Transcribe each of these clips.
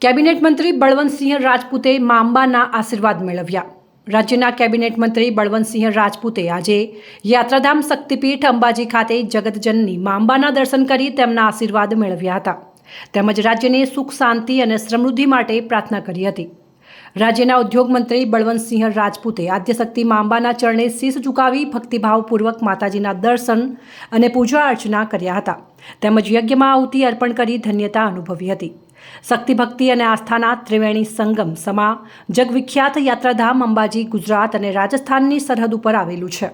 Cabinet મંત્રી બળવંતસિંહ રાજપૂતે મા અંબાના આશીર્વાદ મેળવ્યા. રાજ્યના કેબિનેટ મંત્રી બળવંતસિંહ રાજપૂતે આજે યાત્રાધામ શક્તિપીઠ અંબાજી ખાતે જગતજનની મા અંબાના દર્શન કરી તેમના આશીર્વાદ મેળવ્યા હતા. તેમજ રાજ્યને સુખ, શાંતિ અને સમૃદ્ધિ માટે પ્રાર્થના કરી હતી. રાજ્યના ઉદ્યોગ મંત્રી બળવંતસિંહ રાજપૂતે આદ્યશક્તિ મા અંબાના ચરણે શીશ ઝુકાવી ભક્તિભાવપૂર્વક માતાજીના દર્શન અને પૂજા અર્ચના કર્યા હતા. તેમજ યજ્ઞમાં આવતી અર્પણ કરી ધન્યતા અનુભવી હતી. શક્તિ ભક્તિ અને આસ્થાના ત્રિવેણી સંગમ સમા જગવિખ્યાત યાત્રાધામ અંબાજી ગુજરાત અને રાજસ્થાનની સરહદ ઉપર આવેલું છે.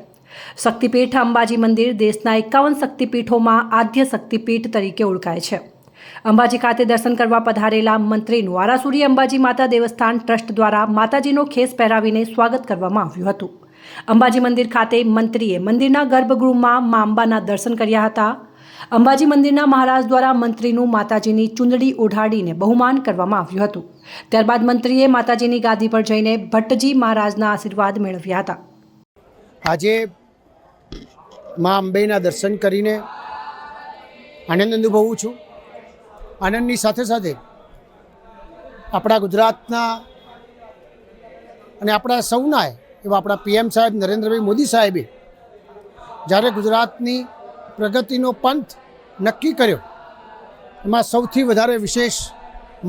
શક્તિપીઠ અંબાજી મંદિર દેશના એકાવન શક્તિપીઠોમાં આદ્ય શક્તિપીઠ તરીકે ઓળખાય છે. અંબાજી ખાતે દર્શન કરવા પધારેલા મંત્રીનું આરાસુરી અંબાજી માતા દેવસ્થાન ટ્રસ્ટ દ્વારા માતાજીનો ખેસ પહેરાવીને સ્વાગત કરવામાં આવ્યું હતું. અંબાજી મંદિર ખાતે મંત્રીએ મંદિરના ગર્ભગૃહમાં મા અંબાના દર્શન કર્યા હતા. અંબાજી મંદિરના મહારાજ દ્વારા મંત્રીનું માતાજીની ચુંદડી ઓઢાડીને બહુમાન કરવામાં આવ્યું હતું. ત્યારબાદ મંત્રીએ માતાજીની ગાદી પર જઈને ભટ્ટજી મહારાજના આશીર્વાદ મેળવ્યા હતા. આજે મા અંબેના દર્શન કરીને આનંદ અનુભવું છું. આનંદની સાથે સાથે આપણા ગુજરાતના અને આપણા સૌના એવા આપણા પીએમ સાહેબ નરેન્દ્રભાઈ મોદી સાહેબે જ્યારે ગુજરાતની પ્રગતિનો પંથ નક્કી કર્યો. એમાં સૌથી વધારે વિશેષ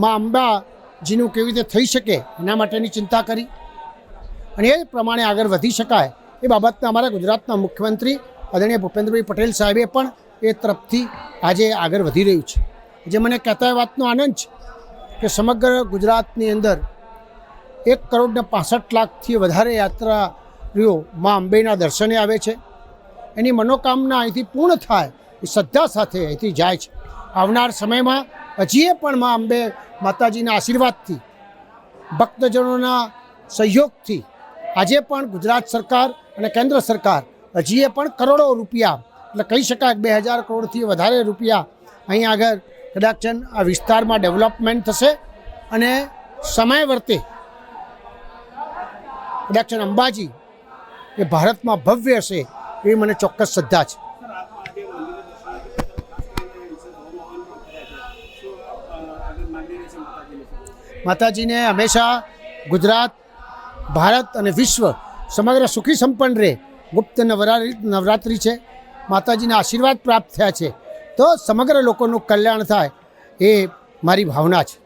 મા અંબાજીનું કેવી રીતે થઈ શકે એના માટેની ચિંતા કરી. અને એ પ્રમાણે આગળ વધી શકાય એ બાબતના અમારા ગુજરાતના મુખ્યમંત્રી આદરણીય ભૂપેન્દ્રભાઈ પટેલ સાહેબે પણ એ તરફથી આજે આગળ વધી રહ્યું છે. જે મને કહેતા એ વાતનો આનંદ છે કે સમગ્ર ગુજરાતની અંદર એક કરોડને પાસઠ લાખથી વધારે યાત્રાળુઓ મા અંબેના દર્શને આવે છે. એની મનોકામના અહીંથી પૂર્ણ થાય એ શ્રદ્ધા સાથે અહીંથી જાય છે. આવનાર સમયમાં હજીએ પણ મા અંબે માતાજીના આશીર્વાદથી, ભક્તજનોના સહયોગથી આજે પણ ગુજરાત સરકાર અને કેન્દ્ર સરકાર હજીએ પણ કરોડો રૂપિયા, એટલે કહી શકાય બે હજાર કરોડથી વધારે રૂપિયા અહીં આગળ કદાચ આ વિસ્તારમાં ડેવલપમેન્ટ થશે અને સમય વર્તે. કદાચ અંબાજી એ ભારતમાં ભવ્ય હશે. એવી મને ચોક્કસ શ્રદ્ધા છે. માતાજીને હંમેશા ગુજરાત, ભારત અને વિશ્વ સમગ્ર સુખી સંપન્ન રહે. ગુપ્ત નવરાત્રિ નવરાત્રિ છે. માતાજીના આશીર્વાદ પ્રાપ્ત થયા છે. તો સમગ્ર લોકોનું કલ્યાણ થાય એ મારી ભાવના છે.